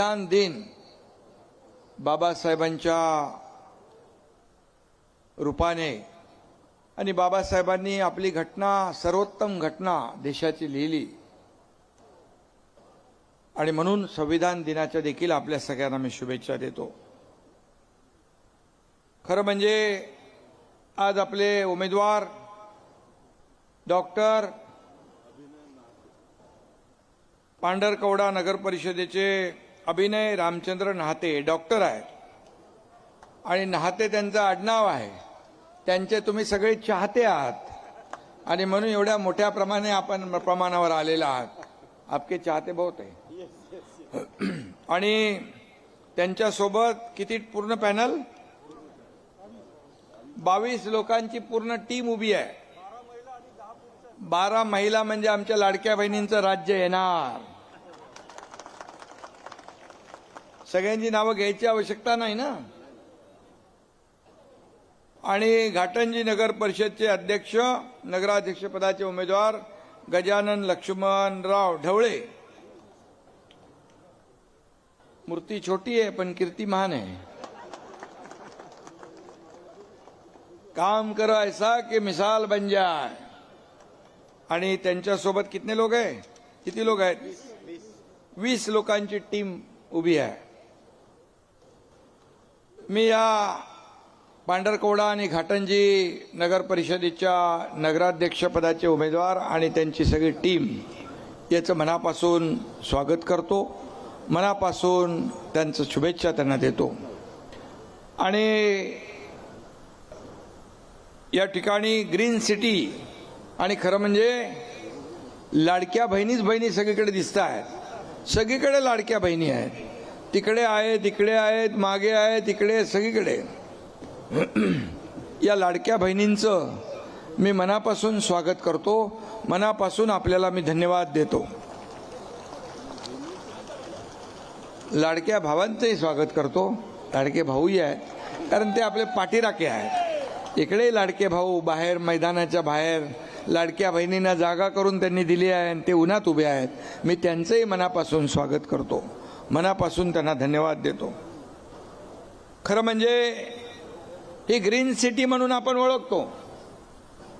संविधान दिन बाबासाहेबांच्या रूपाने आणि बाबासाहेबांनी आपली घटना सर्वोत्तम घटना देशाची लिहिली. आणि म्हणून संविधान दिनाच्या देखील आपल्या सगळ्यांना मी शुभेच्छा देतो. खरं म्हणजे आज आपले उमेदवार डॉक्टर पांढरकवडा नगर परिषदेचे अभिनय रामचंद्र नहाते डॉक्टर आहेत. आणि नहाते त्यांचं आडनाव आहे. त्यांचे तुम्ही सगळे चाहते आहात. आणि म्हणून एवढ्या मोठ्या प्रमाणे आपण प्रमाणावर आलेला आहात. आपके चाहते बहुत आहे आणि त्यांच्यासोबत किती पूर्ण पॅनल? बावीस लोकांची पूर्ण टीम उभी आहे. बारा महिला म्हणजे आमच्या लाडक्या बहिणींचं राज्य येणार. सगळ्यांची नावं घ्यायची आवश्यकता नाही ना? आणि घाटंजी नगर परिषदचे अध्यक्ष नगराध्यक्ष पदाचे उमेदवार गजानन लक्ष्मणराव ढवळे. मूर्ती छोटी आहे पण कीर्ती महान आहे. काम करो ऐसा की मिसाल बन जाय आणि त्यांच्यासोबत कितने लोक आहे? किती लोक आहेत? वीस लोकांची टीम उभी आहे. मी या पांढरकवडा आणि घाटंजी नगर परिषदेच्या नगराध्यक्षपदाचे उमेदवार आणि त्यांची सगळी टीम याचं मनापासून स्वागत करतो. मनापासून त्यांचं शुभेच्छा त्यांना देतो. आणि या ठिकाणी ग्रीन सिटी आणि खरं म्हणजे लाडक्या बहिणीच बहिणी सगळीकडे दिसत आहेत सगळीकडे लाडक्या बहिणी आहेत. तिकडे आहेत इकडे आहेत मागे आहेत तिकडे सगळीकडे. या लाडक्या बहिणींचं मी मनापासून स्वागत करतो. मनापासून आपल्याला मी धन्यवाद देतो. लाडक्या भावांचंही स्वागत करतो. लाडके भाऊही आहेत. कारण ते आपले पाठीराखे आहेत. इकडे लाडके भाऊ बाहेर मैदानाच्या बाहेर लाडक्या बहिणींना जागा करून त्यांनी दिली आहे आणि ते उन्हात उभे आहेत. मी त्यांचंही मनापासून स्वागत करतो. मनापासून त्यांना धन्यवाद देतो. खरं म्हणजे ही ग्रीन सिटी म्हणून आपण ओळखतो.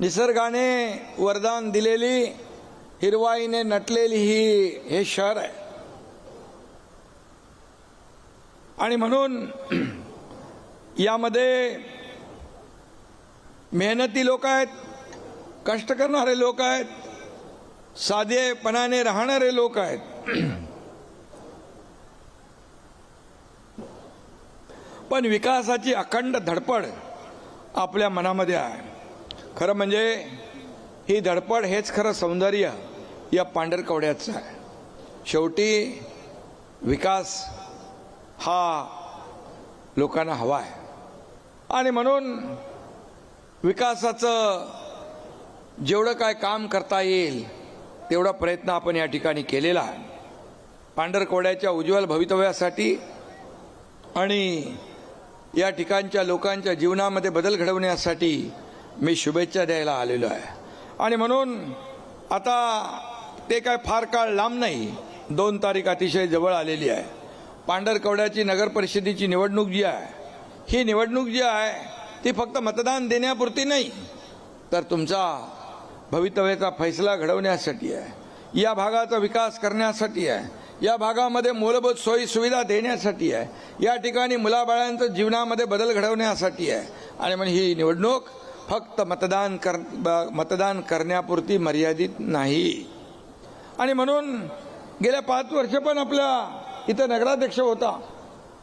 निसर्गाने वरदान दिलेली हिरवाईने नटलेली ही हे शहर आहे. आणि म्हणून यामध्ये मेहनती लोक आहेत कष्ट करणारे लोक आहेत साधेपणाने राहणारे लोक आहेत. पण विकासाची अखंड धडपड आपल्या मनामध्ये आहे. खरं म्हणजे ही धडपड हेच खरं सौंदर्य या पांढरकवड्याचं आहे. शेवटी विकास हा लोकांना हवा आहे. आणि म्हणून विकासाचं जेवढं काय काम करता येईल तेवढा प्रयत्न आपण या ठिकाणी केलेला आहे. पांढरकवड्याच्या उज्ज्वल भवितव्यासाठी आणि या ठिकाणच्या लोकांच्या जीवनामध्ये बदल घडवण्यासाठी मी शुभेच्छा द्यायला आलेलो आहे. आणि म्हणून आता ते काय फार काळ लांब नाही दोन तारीख अतिशय जवळ आलेली आहे. पांढरकवड्याची नगरपरिषदेची निवडणूक जी आहे ही निवडणूक जी आहे ती फक्त मतदान देण्यापुरती नाही तर तुमचा भवितव्याचा फैसला घडवण्यासाठी आहे. या भागाचा विकास करण्यासाठी आहे. या भागामध्ये मूलभूत सोयी सुविधा देण्यासाठी आहे. या ठिकाणी मुलाबाळांचं जीवनामध्ये बदल घडवण्यासाठी आहे. आणि म्हणजे ही निवडणूक फक्त मतदान कर ब- मतदान करण्यापुरती मर्यादित नाही. आणि म्हणून गेल्या पाच वर्ष पण आपल्या इथं नगराध्यक्ष होता.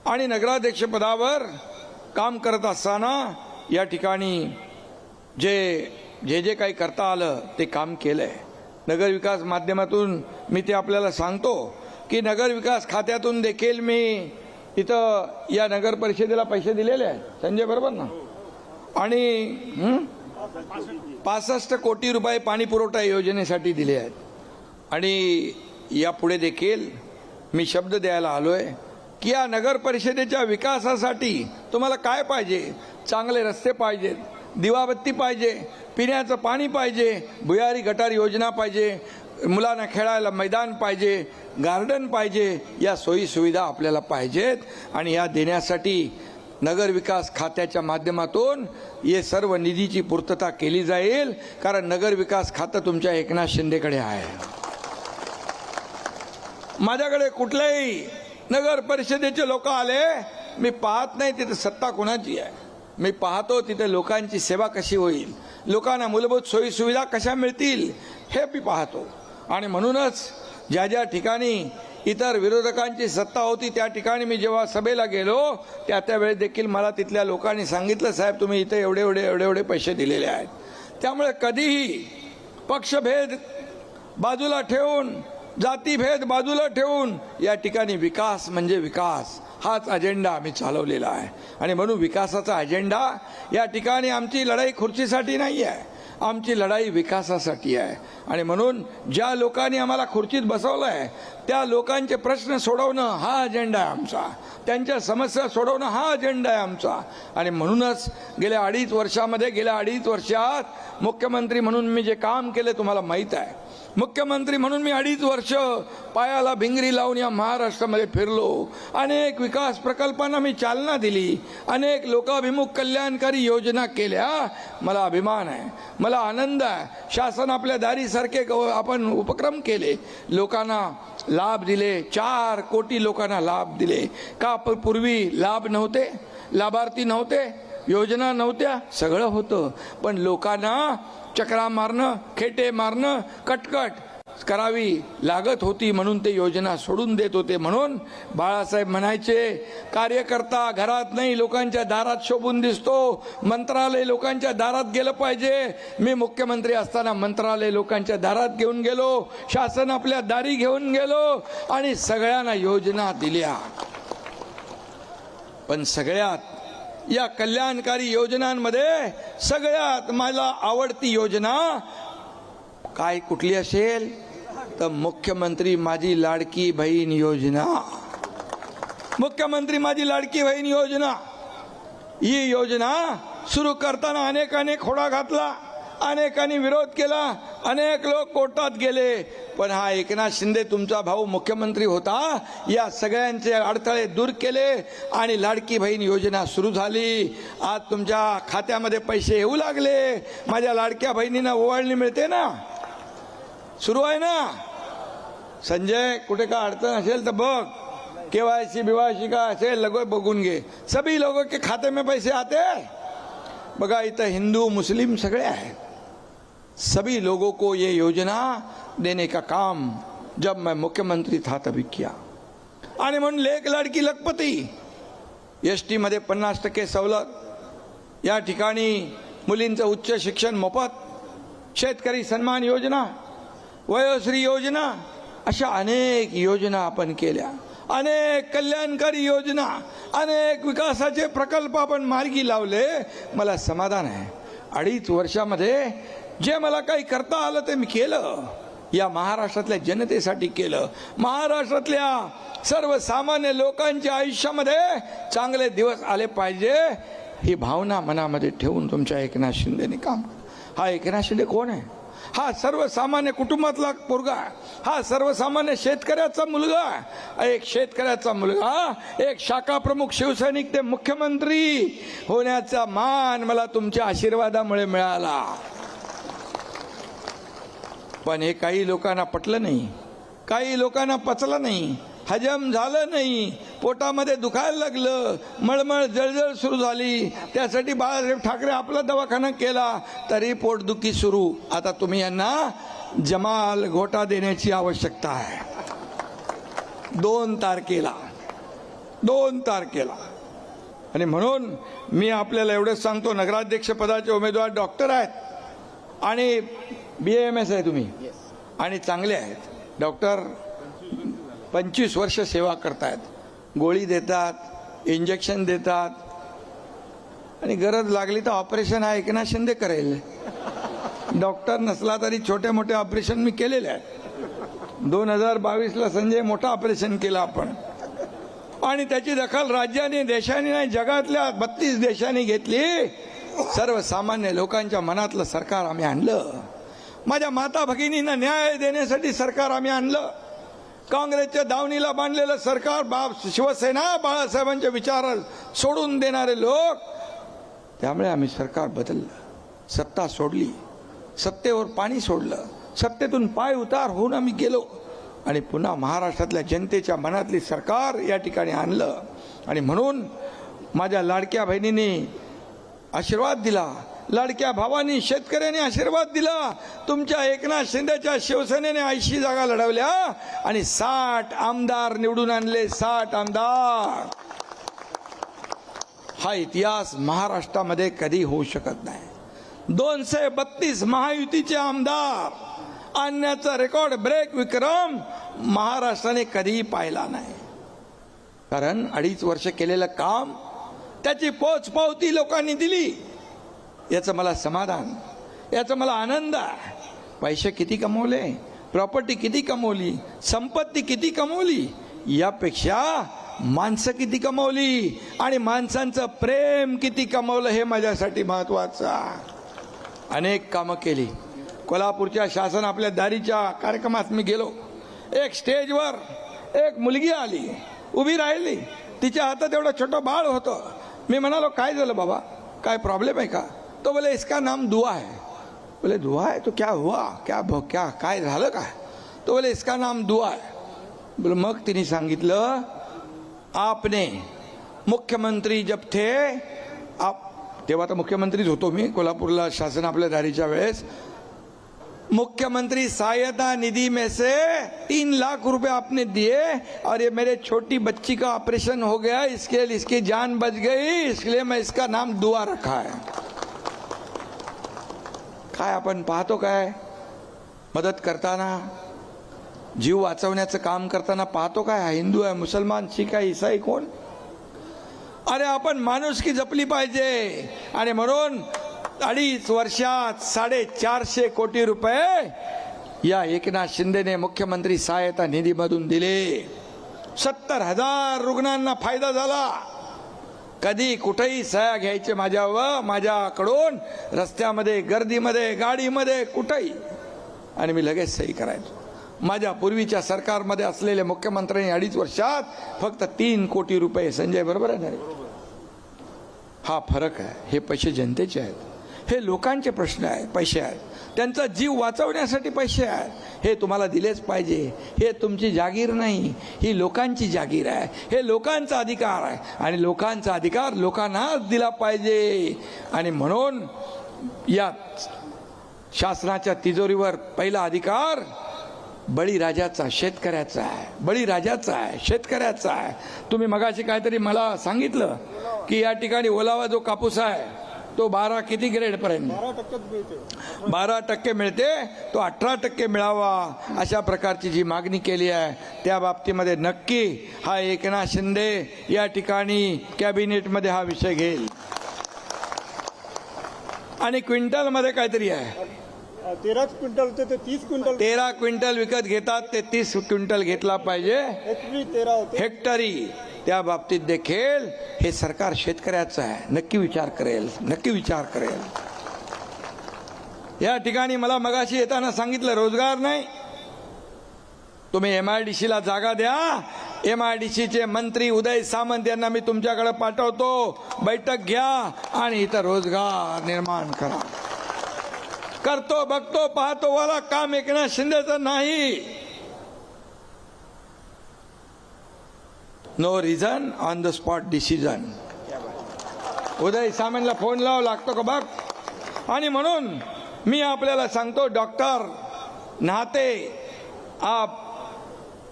आणि नगराध्यक्षपदावर काम करत असताना या ठिकाणी जे जे जे काही करता आलं ते काम केलं आहे नगरविकास माध्यमातून मी ते आपल्याला सांगतो. की नगरविकास खात्यातून देखील मी इथं या नगर परिषदेला पैसे दिलेले आहेत. संजय बरोबर ना? आणि पासष्ट कोटी रुपये पाणी पुरवठा योजनेसाठी दिले आहेत. आणि यापुढे देखील मी शब्द द्यायला आलो आहे की या नगर परिषदेच्या विकासासाठी तुम्हाला काय पाहिजे? चांगले रस्ते पाहिजेत दिवाबत्ती पाहिजे पिण्याचं पाणी पाहिजे भुयारी गटार योजना पाहिजे मुलांना खेळायला मैदान पाहिजे गार्डन पाहिजे या सोयी सुविधा आपल्याला पाहिजेत. आणि या देण्यासाठी नगर विकास खात्याच्या माध्यमातून हे सर्व निधीची पूर्तता केली जाईल. कारण नगर विकास खातं तुमच्या एकनाथ शिंदेकडे आहे. माझ्याकडे कुठल्याही नगर परिषदेचे लोक आले मी पाहत नाही तिथे सत्ता कोणाची आहे. मी पाहतो तिथे लोकांची सेवा कशी होईल. लोकांना मूलभूत सोयीसुविधा कशा मिळतील हे मी पाहतो. आणि म्हणूनच ज्या ज्या ठिकाणी इतर विरोधकांची सत्ता होती त्या ठिकाणी मी जेव्हा सभेला गेलो त्या त्यावेळेस देखील मला तिथल्या लोकांनी सांगितलं साहेब तुम्ही इथे एवढे एवढे एवढे एवढे पैसे दिलेले आहेत. त्यामुळे कधीही पक्षभेद बाजूला ठेवून जातीभेद बाजूला ठेवून या ठिकाणी विकास म्हणजे विकास. हाच अजेंडा आम्ही चालवलेला आहे. आणि म्हणून विकासाचा अजेंडा या ठिकाणी आमची लढाई खुर्चीसाठी नाही आहे आमची लढाई विकासासाठी आहे. आणि म्हणून ज्या लोकांनी आम्हाला खुर्चीत बसवलं आहे त्या लोकांचे प्रश्न सोडवणं हा अजेंडा आहे आमचा. त्यांच्या समस्या सोडवणं हा अजेंडा आहे आमचा. आणि म्हणूनच गेल्या अडीच वर्षामध्ये गेल्या अडीच वर्षात मुख्यमंत्री म्हणून मी जे काम केले तुम्हाला माहीत आहे. मुख्यमंत्री म्हणून मी अडीच वर्ष पायाला भिंगरी लावून या महाराष्ट्रामध्ये फिरलो. अनेक विकास प्रकल्पांना मी चालना दिली. अनेक लोकाभिमुख कल्याणकारी योजना केल्या. मला अभिमान आहे. मला आनंद आहे. शासन आपल्या दारीसारखे आपण उपक्रम केले. लोकांना लाभ दिले. चार कोटी लोकांना लाभ दिले. का प- पूर्वी लाभ नव्हते? लाभार्थी नव्हते? योजना नव्हत्या? सगळं होतं. पण लोकांना चक्रा मारणं खेटे मारणं कटकट करावी लागत होती म्हणून ते योजना सोडून देत होते म्हणून बाळासाहेब म्हणायचे कार्यकर्ता घरात नाही लोकांच्या दारात शोभून दिसतो. मंत्रालय लोकांच्या दारात गेलं पाहिजे. मी मुख्यमंत्री असताना मंत्रालय लोकांच्या दारात घेऊन गेलो. शासन आपल्या दारी घेऊन गेलो आणि सगळ्यांना योजना दिल्या. पण सगळ्यात या कल्याणकारी योजनांमध्ये सगळ्यात मला आवडती योजना काय कुठली असेल? तर मुख्यमंत्री माझी लाडकी बहीण योजना. मुख्यमंत्री माझी लाडकी बहीण योजना. ही योजना सुरू करताना अनेकाने खोडा घातला. अनेकांनी विरोध केला अनेक लोक कोर्टात गेले. पण हा एकनाथ शिंदे तुमचा भाऊ मुख्यमंत्री होता. या सगळ्यांचे अडथळे दूर केले आणि लाडकी बहीण योजना सुरू झाली. आज तुमच्या खात्यामध्ये पैसे येऊ लागले. माझ्या लाडक्या बहिणींना ओवाळणी मिळते ना? सुरू आहे ना? संजय कुठे का अडचण असेल तर बघ. केवायसी बिवायसी का असेल लगो बघून घे. सभी लोगों के खाते में पैसे आते बघा इथं हिंदू मुस्लिम सगळे आहेत. सभी लोगों को ये योजना देने का काम जब मैं मुख्यमंत्री था तभी किया। आणि म्हणून लेख लाडकी लखपती एस टीमध्ये पन्नास टक्के सवलत या ठिकाणी मुलींचं उच्च शिक्षण मोफत शेतकरी सन्मान योजना वयोश्री योजना अशा अनेक योजना आपण केल्या। अनेक कल्याणकारी योजना अनेक विकासाचे प्रकल्प आपण मार्गी लावले मला समाधान आहे। अडीच वर्षामध्ये जे मला काही करता आलं ते मी केलं. या महाराष्ट्रातल्या जनतेसाठी केलं. महाराष्ट्रातल्या सर्वसामान्य लोकांच्या आयुष्यामध्ये चांगले दिवस आले पाहिजे ही भावना मनामध्ये ठेवून तुमच्या एकनाथ शिंदेने काम हा एकनाथ शिंदे कोण आहे? हा सर्वसामान्य कुटुंबातला पोरगा हा सर्वसामान्य शेतकऱ्याचा मुलगा एक शेतकऱ्याचा मुलगा एक शाखा प्रमुख शिवसैनिक ते मुख्यमंत्री होण्याचा मान मला तुमच्या आशीर्वादामुळे मिळाला. पण हे काही लोकांना पटलं नाही. काही लोकांना पचलं नाही. हजम झालं नाही. पोटामध्ये दुखायला लागलं. मळमळ जळजळ सुरू झाली. त्यासाठी बाळासाहेब ठाकरे आपला दवाखाना केला. तरी पोटदुखी सुरू. आता तुम्ही यांना जमाल घोटा देण्याची आवश्यकता आहे. दोन तारखेला. दोन तारखेला. आणि म्हणून मी आपल्याला एवढंच सांगतो. नगराध्यक्षपदाचे उमेदवार डॉक्टर आहेत. आणि बी एम एस आहे तुम्ही? आणि चांगले आहेत. डॉक्टर पंचवीस वर्ष सेवा करतायत. गोळी देतात इंजेक्शन देतात. आणि गरज लागली तर ऑपरेशन हा एकनाथ शिंदे करेल. डॉक्टर नसला तरी छोटे मोठे ऑपरेशन मी केलेले आहेत. दोन हजार बावीसला संजय मोठं ऑपरेशन केलं आपण. आणि त्याची दखल राज्याने देशाने नाही जगातल्या बत्तीस देशांनी घेतली. सर्वसामान्य लोकांच्या मनातलं सरकार आम्ही आणलं. माझ्या माता भगिनींना न्याय देण्यासाठी सरकार आम्ही आणलं. काँग्रेसच्या दावणीला बांधलेलं सरकार बाप शिवसेना बाळासाहेबांच्या विचार सोडून देणारे लोक त्यामुळे आम्ही सरकार बदललं. सत्ता सोडली. सत्तेवर पाणी सोडलं. सत्तेतून पाय उतार होऊन आम्ही गेलो. आणि पुन्हा महाराष्ट्रातल्या जनतेच्या मनातली सरकार या ठिकाणी आणलं. आणि म्हणून माझ्या लाडक्या बहिणींनी आशीर्वाद दिला. लाडक्या भावानी शेतकऱ्यांनी आशीर्वाद दिला. तुमच्या एकनाथ शिंदेच्या शिवसेनेने ऐंशी जागा लढवल्या आणि साठ आमदार निवडून आणले. साठ आमदार. हा इतिहास महाराष्ट्रामध्ये कधी होऊ शकत नाही. दोनशे बत्तीस महायुतीचे आमदार आणण्याचा रेकॉर्ड ब्रेक विक्रम महाराष्ट्राने कधीही पाहिला नाही. कारण अडीच वर्ष केलेलं काम त्याची पोचपावती लोकांनी दिली. याचं मला समाधान. याचा मला आनंद आहे. पैसे किती कमवले? प्रॉपर्टी किती कमवली? संपत्ती किती कमवली? यापेक्षा माणसं किती कमवली? आणि माणसांचं प्रेम किती कमवलं हे माझ्यासाठी महत्वाचं अनेक कामं केली. कोल्हापूरच्या शासन आपल्या दारीच्या कार्यक्रमात मी गेलो. एक स्टेजवर एक मुलगी आली. उभी राहिली. तिच्या हातात एवढं छोटं बाळ होतं. मी म्हणालो काय झालं बाबा? काय प्रॉब्लेम आहे का? तो बोले, इसका नाम दुआ है। बोले, दुआ है? तो क्या हुआ? क्या क्या, काय झालं काय? तो बोले, इसका नाम दुआ है। बोले, मग तिने सांगितलं, आपने मुख्यमंत्री जब थे, आप तेव्हा तर मुख्यमंत्रीच होतो मी, कोल्हापूरला शासन आपल्या दारीच्या वेळेस. मुख्यमंत्री सहायता निधि में से तीन लाख रुपए आपने दिए और ये मेरे छोटी बच्ची का ऑपरेशन हो गया, इसके लिए, इसकी जान बच गई, इसलिए मैं इसका नाम दुआ रखा है। काय आपण पाहतो काय? मदत करताना जीव वाचवण्याचं काम करताना पाहतो काय? हा हिंदू आहे मुसलमान शीख आहे ईसाई कोण? अरे आपण माणुसकी जपली पाहिजे. आणि म्हणून अडीच वर्षात साडेचारशे कोटी रुपये या एकनाथ शिंदेने मुख्यमंत्री सहायता निधीमधून दिले. सत्तर हजार रुग्णांना फायदा झाला. कधी कुठेही सह्या घ्यायचे माझ्यावर माझ्याकडून रस्त्यामध्ये गर्दीमध्ये गाडीमध्ये कुठेही. आणि मी लगेच सही करायचो. माझ्या पूर्वीच्या सरकारमध्ये असलेल्या मुख्यमंत्र्यांनी अडीच वर्षात फक्त तीन कोटी रुपये संजय बरोबर आहे ना हा फरक आहे. हे पैसे जनतेचे आहेत. हे लोकांचे प्रश्न आहेत पैसे आहेत. त्यांचा जीव वाचवण्यासाठी पैसे आहेत. हे तुम्हाला दिलेच पाहिजे. हे तुमची जागीर नाही. ही लोकांची जागीर आहे. हे लोकांचा अधिकार आहे. आणि लोकांचा अधिकार लोकांनाच दिला पाहिजे. आणि म्हणून या शासनाच्या तिजोरीवर पहिला अधिकार बळीराजाचा शेतकऱ्याचा आहे. बळीराजाचा आहे शेतकऱ्याचा आहे. तुम्ही मगाशी काहीतरी मला सांगितलं की या ठिकाणी ओलावा जो कापूस आहे तो बारा किती ग्रेडपर्यंत बारा टक्के मिळते. तो अठरा टक्के मिळावा अशा प्रकारची जी मागणी केली आहे त्या बाबतीमध्ये नक्की हा एकनाथ शिंदे या ठिकाणी कॅबिनेटमध्ये हा विषय घेईल. आणि क्विंटलमध्ये काहीतरी आहे. तेराच क्विंटल होते ते तीस क्विंटल तेरा क्विंटल विकत घेतात ते तीस क्विंटल घेतला पाहिजे. तेरा हेक्टरी. त्या बाबतीत देखील हे सरकार शेतकऱ्याचं आहे. नक्की विचार करेल. नक्की विचार करेल. या ठिकाणी मला मगाशी येताना सांगितलं रोजगार नाही. तुम्ही एम आय डी सीला जागा द्या. एम आय डी सीचे मंत्री उदय सामंत यांना मी तुमच्याकडे पाठवतो. बैठक घ्या आणि इथं रोजगार निर्माण करा. करतो बघतो पाहतो वाला काम एकनाथ शिंदेचं नाही. No reason on the spot decision Uday सामंतला phone लाव लागतो का बघ? आणि म्हणून मी आपल्याला सांगतो डॉक्टर नहाते आप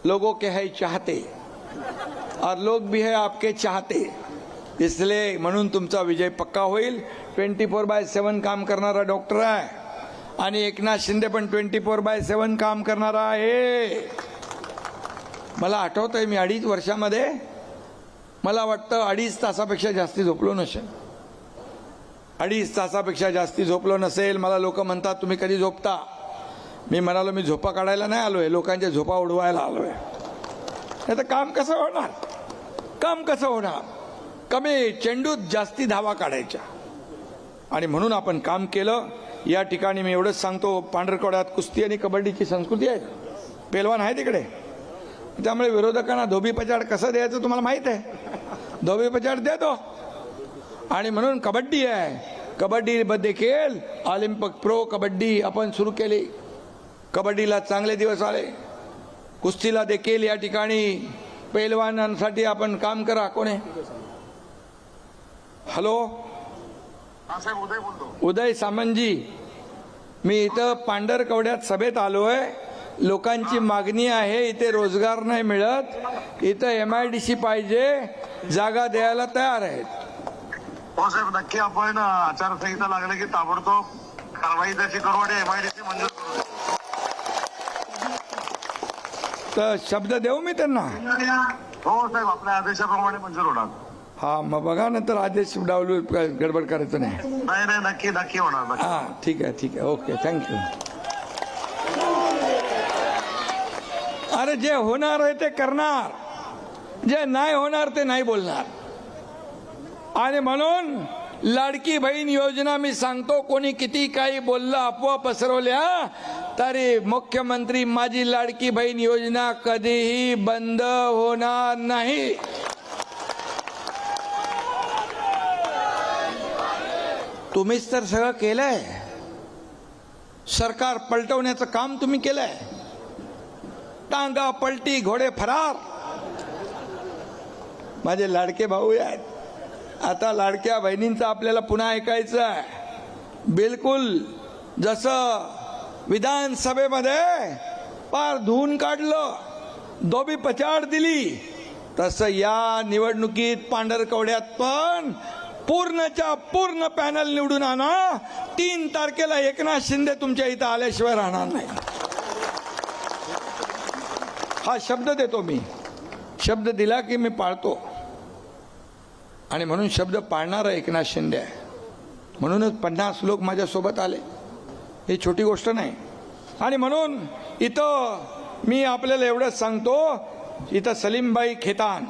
लोगों के है चाहते और लोग भी है आपके चाहते. इसलिए म्हणून तुमचा विजय पक्का होईल. ट्वेंटी फोर बाय सेवन काम करणारा डॉक्टर आहे. आणि एकनाथ शिंदे पण ट्वेंटी फोर बाय सेवन काम करणारा आहे. मला आठवत आहे मी अडीच वर्षामध्ये मला वाटतं अडीच तासापेक्षा जास्ती झोपलो नसेल. अडीच तासापेक्षा जास्ती झोपलो नसेल. मला लोक म्हणतात तुम्ही कधी झोपता? मी म्हणालो मी झोपा काढायला नाही आलो आहे लोकांच्या झोपा उडवायला आलो आहे आता काम कसं होणार? काम कसं होणार? कमी चेंडूत जास्ती धावा काढायच्या. आणि म्हणून आपण काम केलं. या ठिकाणी मी एवढंच सांगतो पांढरकवड्यात कुस्ती आणि कबड्डीची संस्कृती आहे. पेलवान आहे तिकडे. त्यामुळे विरोधकांना धोबी पचाड कसं द्यायचं तुम्हाला माहीत आहे? धोबी पचाड देतो. आणि म्हणून कबड्डी आहे. कबड्डी देखील ऑलिम्पिक प्रो कबड्डी आपण सुरू केली. कबड्डीला चांगले दिवस आले. कुस्तीला देखील या ठिकाणी पैलवानांसाठी आपण काम करा. कोण? आहे हॅलो? हा साहेब उदय बोलतो. उदय सामंतजी मी इथं पांढरकवड्यात सभेत आलोय. लोकांची मागणी आहे इथे रोजगार नाही मिळत. इथं एम आय डी सी पाहिजे जागा द्यायला तयार आहेत. हो साहेब नक्की आपण आचारसंहिता लागली की ताबडतोब कारवाई त्याची करू आणि एमआयडीसी मंजूर करू. तर शब्द देऊ मी त्यांना? हो साहेब आपल्या आदेशाप्रमाणे मंजूर होणार. हा मग बघा नंतर आदेश डावलू गडबड करायचं नाही. नाही नाही नक्की नक्की होणार हा ठीक आहे ठीक आहे. Okay thank you. अरे जे होणार आहे ते करणार. जे नाही होणार ते नाही बोलणार. आणि म्हणून लाडकी बहीण योजना मी सांगतो कोणी किती काही बोललं अफवा पसरवल्या तरी मुख्यमंत्री माझी लाडकी बहीण योजना कधीही बंद होणार नाही. तुम्हीच तर सगळं केलंय. सरकार पलटवण्याचं काम तुम्ही केलंय. टांगा पलटी घोडे फरार. माझे लाडके भाऊ आहेत. आता लाडक्या बहिणींचं आपल्याला पुन्हा ऐकायचं आहे. बिलकुल जसं विधानसभेमध्ये पार धुवून काढलं दोबी पचाड दिली तसं या निवडणुकीत पांढरकवड्यात पण पूर्णच्या पूर्ण पॅनल निवडून आणा. तीन तारखेला एकनाथ शिंदे तुमच्या इथं आल्याशिवाय राहणार नाही. हा शब्द देतो मी. शब्द दिला की मी पाळतो. आणि म्हणून शब्द पाळणारा एकनाथ शिंदे आहे. म्हणूनच पन्नास लोक माझ्यासोबत आले. ही छोटी गोष्ट नाही. आणि म्हणून इथं मी आपल्याला एवढंच सांगतो इथं सलीमबाई खेतान.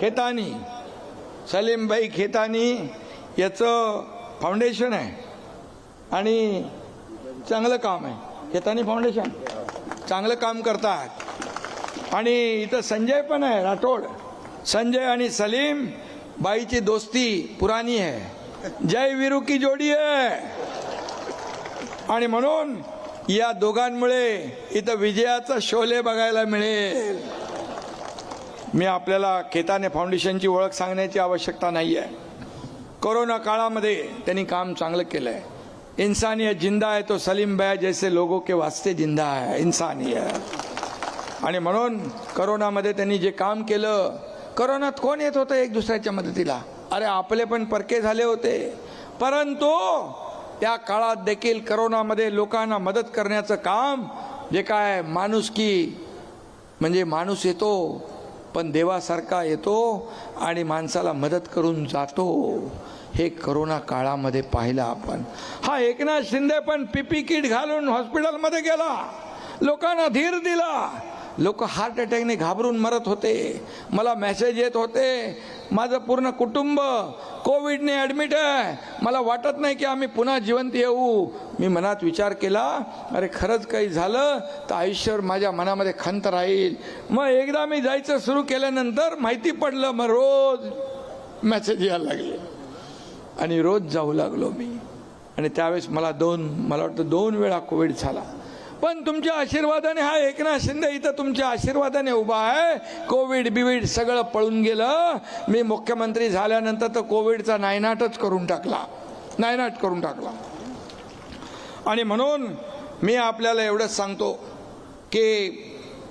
खेतानी. सलीमबाई खेतानी याचं फाउंडेशन आहे. आणि चांगलं काम आहे. खेतानी फाउंडेशन चांगलं काम करतात. आणि इथं संजय पण आहे राठोड. संजय आणि सलीम बाईची दोस्ती पुराणी आहे. जय विरू की जोडी आहे. आणि म्हणून या दोघांमुळे इथं विजयाचा शोले बघायला मिळेल. मी आपल्याला खेताने फाउंडेशनची ओळख सांगण्याची आवश्यकता नाही आहे कोरोना काळामध्ये त्यांनी काम चांगलं केलं आहे इंसानियत जिंदा आहे तो सलीम बया जैसे लोगों के वास्ते जिंदा आहे. इंसानियत आणि म्हणून करोनामध्ये त्यांनी जे काम केलं करोनात कोण येत होतं एक दुसऱ्याच्या मदतीला? अरे आपले पण परके झाले होते. परंतु त्या काळात देखील करोनामध्ये लोकांना मदत करण्याचं काम जे काय माणूस की म्हणजे माणूस येतो पण देवासारखा येतो आणि माणसाला मदत करून जातो. हे करोना काळामध्ये पाहिलं आपण. हा एकनाथ शिंदे पण पीपी किट घालून हॉस्पिटलमध्ये गेला. लोकांना धीर दिला. लोक हार्ट अटॅकने घाबरून मरत होते. मला मेसेज येत होते माझं पूर्ण कुटुंब कोविडने ॲडमिट आहे. मला वाटत नाही की आम्ही पुन्हा जिवंत येऊ. मी मनात विचार केला अरे खरंच काही झालं तर आयुष्यावर माझ्या मनामध्ये खंत राहील. मग एकदा मी जायचं सुरू केल्यानंतर माहिती पडलं मग रोज मेसेज यायला लागले. आणि रोज जाऊ लागलो मी. आणि त्यावेळेस मला दोन मला वाटतं दोन वेळा कोविड झाला. पण तुमच्या आशीर्वादाने हा एकनाथ शिंदे इथं तुमच्या आशीर्वादाने उभा आहे. कोविड बिविड सगळं पळून गेलं. मी मुख्यमंत्री झाल्यानंतर तर कोविडचा नायनाटच करून टाकला. नायनाट करून टाकला. आणि म्हणून मी आपल्याला एवढंच सांगतो की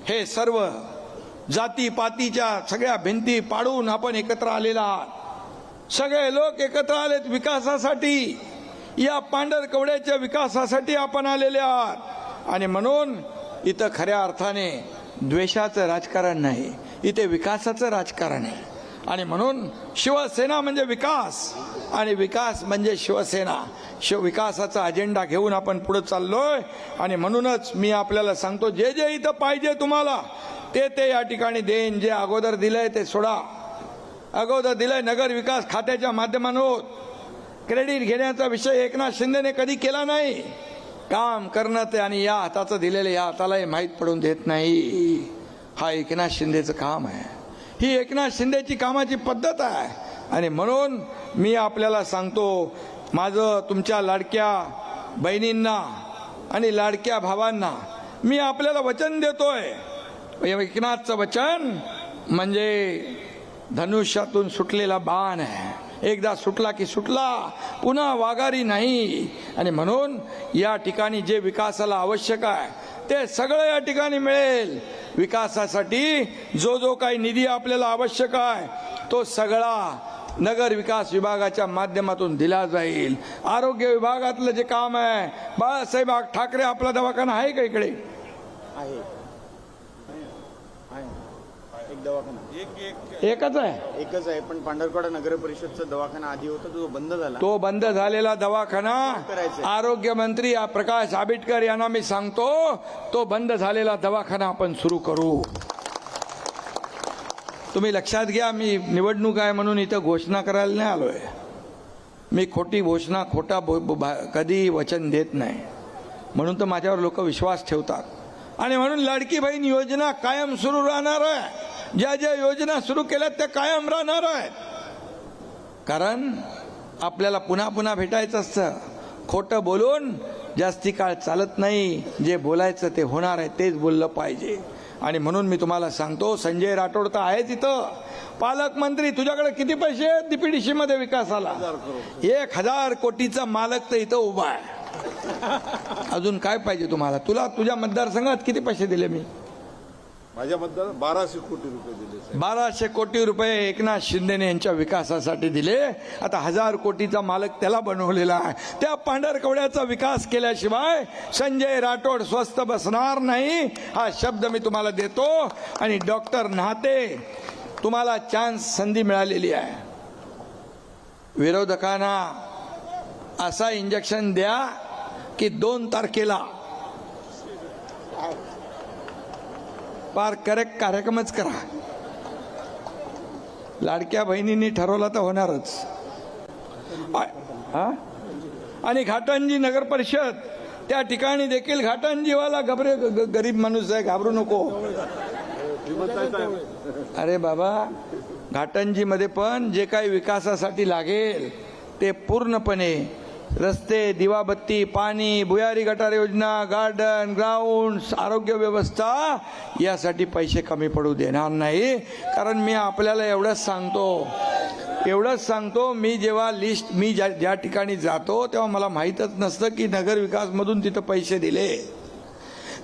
हे सर्व जातीपातीच्या सगळ्या भिंती पाडून आपण एकत्र आलेला आहात. सगळे लोक एकत्र आलेत विकासासाठी. या पांढरकवड्याच्या विकासासाठी आपण आलेले आहात. आणि म्हणून इथं खऱ्या अर्थाने द्वेषाचं राजकारण नाही इथे विकासाचं राजकारण आहे. आणि म्हणून शिवसेना म्हणजे विकास आणि विकास म्हणजे शिवसेना. शिव विकासाचा अजेंडा घेऊन आपण पुढे चाललोय आणि म्हणूनच मी आपल्याला सांगतो जे जे इथं पाहिजे तुम्हाला ते ते या ठिकाणी देईन. जे अगोदर दिलंय ते सोडा. अगोदर दिलंय नगर विकास खात्याच्या माध्यमानं क्रेडिट घेण्याचा विषय एकनाथ शिंदेने कधी केला नाही. काम करणं ते आणि या हाताचं दिलेलं या हातालाही माहीत पडून देत नाही. हा एकनाथ शिंदेचं काम आहे. ही एकनाथ शिंदेची कामाची पद्धत आहे. आणि म्हणून मी आपल्याला सांगतो माझं तुमच्या लाडक्या बहिणींना आणि लाडक्या भावांना मी आपल्याला वचन देतोय. एकनाथचं वचन म्हणजे धनुष्यातून सुटलेला बाण आहे. एकदा सुटला की सुटला पुन्हा वाघारी नाही. आणि म्हणून या ठिकाणी जे विकासाला आवश्यक आहे ते सगळं या ठिकाणी मिळेल. विकासासाठी जो जो काही निधी आपल्याला आवश्यक आहे तो सगळा नगर विकास विभागाच्या माध्यमातून दिला जाईल. आरोग्य विभागातलं जे काम आहे बाळासाहेब ठाकरे आपला दवाखाना आहे का इकडे? आहे. दवाखाना. एकच आहे. एकच आहे पण पांढरकडा नगर परिषदचा दवाखाना आधी होता तो बंद झाला. तो बंद झालेला दवाखाना. आरोग्य मंत्री प्रकाश आंबेडकर यांना मी सांगतो तो बंद झालेला दवाखाना आपण सुरू करू. तुम्ही लक्षात घ्या मी निवडणूक आहे म्हणून इथं घोषणा करायला नाही आलोय. मी खोटी घोषणा खोटा कधी वचन देत नाही. म्हणून तर माझ्यावर लोक विश्वास ठेवतात. आणि म्हणून लाडकी बहीण योजना कायम सुरू राहणार आहे. ज्या ज्या योजना सुरू केल्यात त्या कायम राहणार आहेत. कारण आपल्याला पुन्हा पुन्हा भेटायचं असतं. खोटं बोलून जास्ती काळ चालत नाही. जे बोलायचं ते होणार आहे तेच बोललं पाहिजे. आणि म्हणून मी तुम्हाला सांगतो संजय राठोड तर आहे तिथं पालकमंत्री तुझ्याकडे किती पैसे आहेत? डीपीडीसी मध्ये विकासाला. एक हजार कोटीचा मालक तर इथं उभा आहे. अजून काय पाहिजे तुम्हाला? तुला तुझ्या मतदारसंघात किती पैसे दिले मी? माझ्या मतदार बाराशे कोटी रुपये दिले बाराशे कोटी रुपये एकनाथ शिंदेने यांच्या विकासासाठी दिले. आता हजार कोटीचा मालक त्याला बनवलेला आहे. त्या पांढरकवड्याचा विकास केल्याशिवाय संजय राठोड स्वस्त बसणार नाही हा शब्द मी तुम्हाला देतो. आणि डॉक्टर नाते तुम्हाला चान्स संधी मिळालेली आहे. विरोधकांना असा इंजेक्शन द्या की दोन तारखेला पार करेक्ट कार्यक्रमच करा. लाडक्या बहिणींनी ठरवला तर होणारच. आ- हा? आणि घाटंजी नगर परिषद त्या ठिकाणी देखील घाटंजीवाला घबरे ग- गरीब माणूस आहे घाबरू नको. अरे बाबा घाटंजीमध्ये पण जे काही विकासासाठी लागेल ते पूर्णपणे रस्ते दिवाबत्ती पाणी भुयारी गटार योजना गार्डन ग्राउंड आरोग्य व्यवस्था यासाठी पैसे कमी पडू देणार नाही. कारण मी आपल्याला एवढंच सांगतो. एवढंच सांगतो मी जेव्हा लिस्ट मी ज्या ज्या ठिकाणी जातो तेव्हा मला माहीतच नसतं की नगरविकासमधून तिथं पैसे दिले.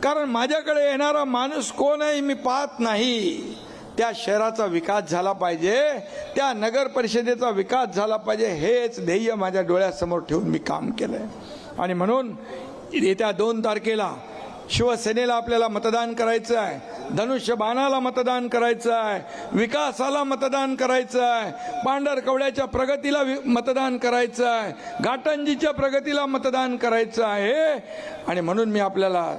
कारण माझ्याकडे येणारा माणूस कोण आहे मी पाहत नाही. त्या शहराचा विकास झाला पाहिजे त्या नगर परिषदेचा विकास झाला पाहिजे हेच ध्येय माझ्या डोळ्यासमोर ठेवून मी काम केलंय. आणि म्हणून येत्या दोन तारखेला शिवसेनेला आपल्याला मतदान करायचं आहे धनुष्यबाणाला मतदान करायचं आहे विकासाला मतदान करायचं आहे पांढरकवड्याच्या प्रगतीला वि- मतदान करायचं आहे घाटंजीच्या प्रगतीला मतदान करायचं आहे. आणि म्हणून मी आपल्याला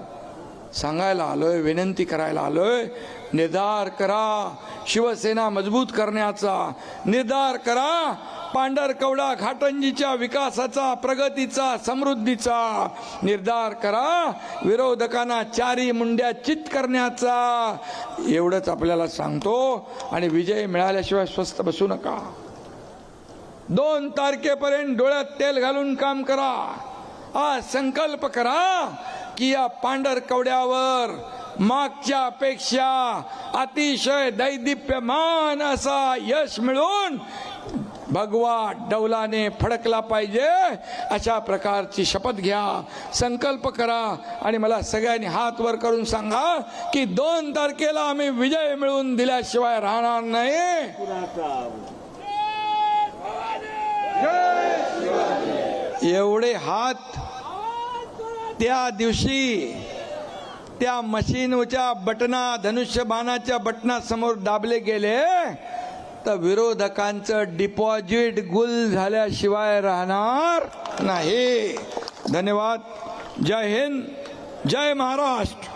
सांगायला आलोय विनंती करायला आलोय निर्धार करा. शिवसेना मजबूत करण्याचा. निर्धार करा. पांढरकवडा घाटंजीच्या विकासाचा प्रगतीचा समृद्धीचा. निर्धार करा. विरोधकांना चारी मुंड्या चित करण्याचा. एवढंच आपल्याला सांगतो. आणि विजय मिळाल्याशिवाय स्वस्त बसू नका. दोन तारखेपर्यंत डोळ्यात तेल घालून काम करा. आज संकल्प करा की या पांढरकवड्यावर मागच्या पेक्षा अतिशय दैदिप्यमान असा यश मिळून भगवा डौलाने फडकला पाहिजे. अशा प्रकारची शपथ घ्या संकल्प करा आणि मला सगळ्यांनी हात वर करून सांगा की दोन तारखेला आम्ही विजय मिळवून दिल्याशिवाय राहणार नाही. एवढे हात त्या दिवशी त्या मशीनच्या बटना धनुष्यबाणाच्या बटनासमोर दाबले गेले तर विरोधकांचं डिपॉझिट गुल झाल्याशिवाय राहणार नाही. धन्यवाद. जय हिंद. जय महाराष्ट्र.